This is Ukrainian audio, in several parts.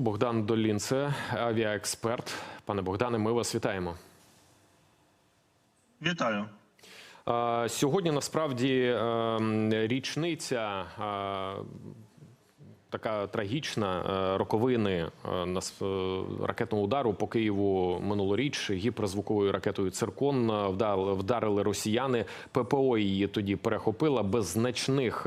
Богдан Долінце, авіаексперт. Пане Богдане, ми вас вітаємо. Вітаю. Сьогодні насправді е, річниця така трагічна е, роковини е, е, ракетного удару по Києву минулоріч гіперзвуковою ракетою Циркон вдарили росіяни. ППО її тоді перехопила без значних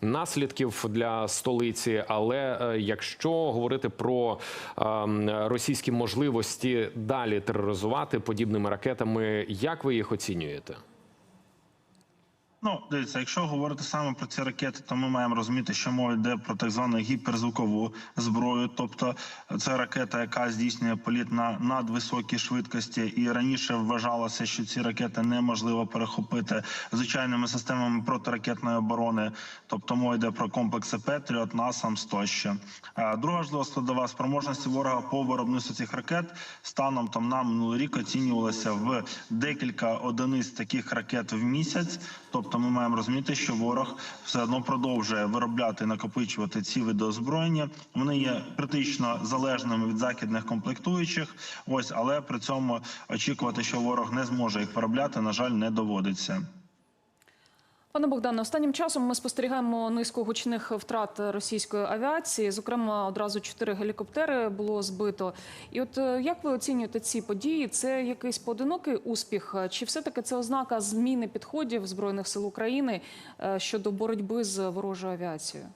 наслідків для столиці. Але якщо говорити про е, російські можливості далі тероризувати подібними ракетами, як ви їх оцінюєте? Ну, дивіться, якщо говорити саме про ці ракети, то ми маємо розуміти, що мова йде про так звану гіперзвукову зброю. Тобто це ракета, яка здійснює політ на надвисокій швидкості, і раніше вважалося, що ці ракети неможливо перехопити звичайними системами протиракетної оборони. Тобто мова йде про комплекси Петріот, НАСАМС тощо. Друга важлива складова спроможності ворога по виробництву цих ракет станом там на минулий рік оцінювалася в декілька одиниць таких ракет в місяць. Тобто, ми маємо розуміти, що ворог все одно продовжує виробляти накопичувати ці види озброєння. Вони є критично залежними від західних комплектуючих. Ось, але при цьому очікувати, що ворог не зможе їх виробляти, на жаль, не доводиться. Пане Богдане, останнім часом ми спостерігаємо низку гучних втрат російської авіації. Зокрема, одразу чотири гелікоптери було збито. І от е, як ви оцінюєте ці події? Це якийсь поодинокий успіх, чи все-таки це ознака зміни підходів збройних сил України е, щодо боротьби з ворожою авіацією?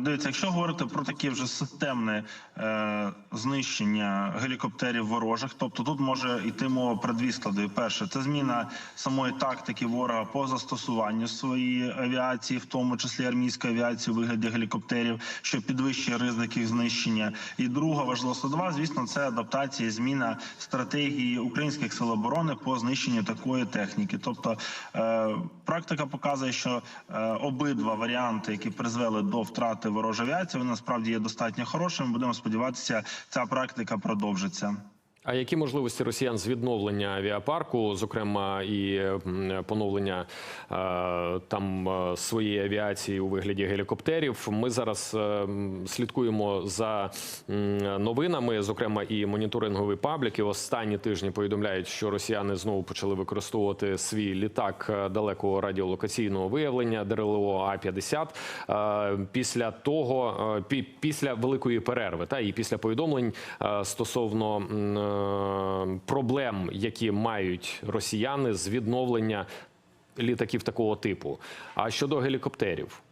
Дивіться, якщо говорити про такі вже системне е, знищення гелікоптерів ворожих, тобто тут може йти мова про дві склади. Перше, це зміна самої тактики ворога по застосуванню своєї авіації, в тому числі армійської авіації у вигляді гелікоптерів, що підвищує ризик їх знищення. І друга важлива складова, звісно, це адаптація, зміна стратегії українських сил оборони по знищенню такої техніки. Тобто е, практика показує, що е, обидва варіанти, які призвели до втрати ворожу авіацію. Вона насправді є достатньо хорошим. Будемо сподіватися, ця практика продовжиться. А які можливості росіян з відновлення авіапарку, зокрема і поновлення е, там е, своєї авіації у вигляді гелікоптерів? Ми зараз е, слідкуємо за новинами, зокрема і моніторингові пабліки. Останні тижні повідомляють, що росіяни знову почали використовувати свій літак далекого радіолокаційного виявлення ДРЛО А 50 е, після того, пі- після великої перерви, та і після повідомлень стосовно проблем, які мають росіяни з відновлення літаків такого типу. А щодо гелікоптерів,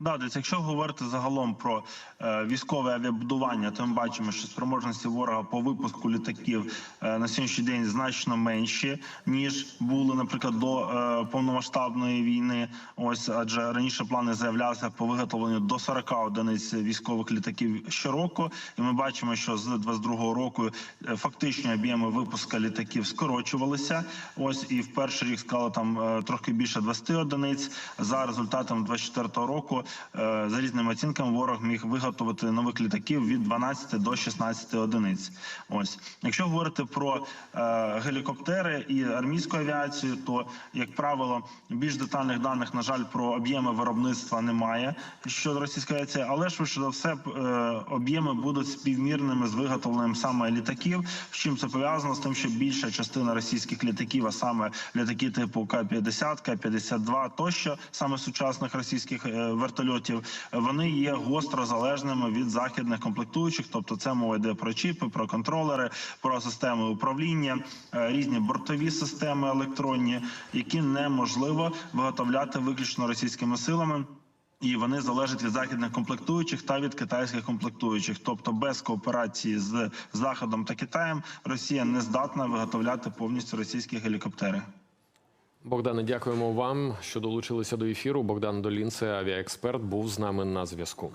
Да, десь, якщо говорити загалом про е, військове авіабудування, то ми бачимо, що спроможності ворога по випуску літаків е, на сьогоднішній день значно менші ніж були, наприклад, до е, повномасштабної війни. Ось адже раніше плани заявлялися по виготовленню до 40 одиниць військових літаків щороку, і ми бачимо, що з 22-го року е, фактичні об'єми випуска літаків скорочувалися. Ось і в перший рік склало там е, трохи більше 20 одиниць. За результатом 24-го року, за різними оцінками, ворог міг виготовити нових літаків від 12 до 16 одиниць. Ось, якщо говорити про е, гелікоптери і армійську авіацію, то як правило більш детальних даних, на жаль, про об'єми виробництва немає щодо російської авіації, але швидше за все е, об'єми будуть співмірними з виготовленням саме літаків. З чим це пов'язано з тим, що більша частина російських літаків, а саме літаки типу К-50, К-52 тощо, саме сучасних російських е, вертольотів, вони є гостро залежними від західних комплектуючих. Тобто, це мова йде про чіпи, про контролери, про системи управління, е, різні бортові системи електронні, які неможливо виготовляти виключно російськими силами. І вони залежать від західних комплектуючих та від китайських комплектуючих. Тобто, без кооперації з Заходом та Китаєм Росія не здатна виготовляти повністю російські гелікоптери. Богдане, дякуємо вам, що долучилися до ефіру. Богдан Долінце, авіаексперт, був з нами на зв'язку.